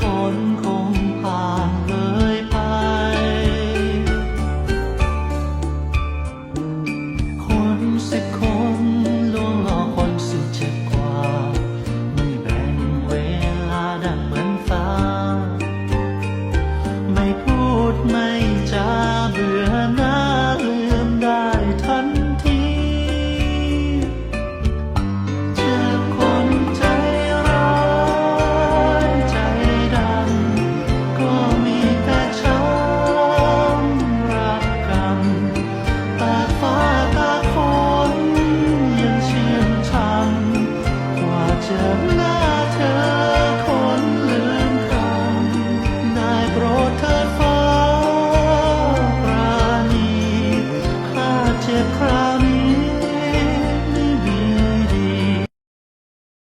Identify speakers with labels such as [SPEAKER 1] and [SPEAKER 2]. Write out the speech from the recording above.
[SPEAKER 1] ฝนคงผ่านเลยไป คนสิคนลวงหลอกคนสิเจ็ดกว่า ไม่แบ่เวลาดัง 着。微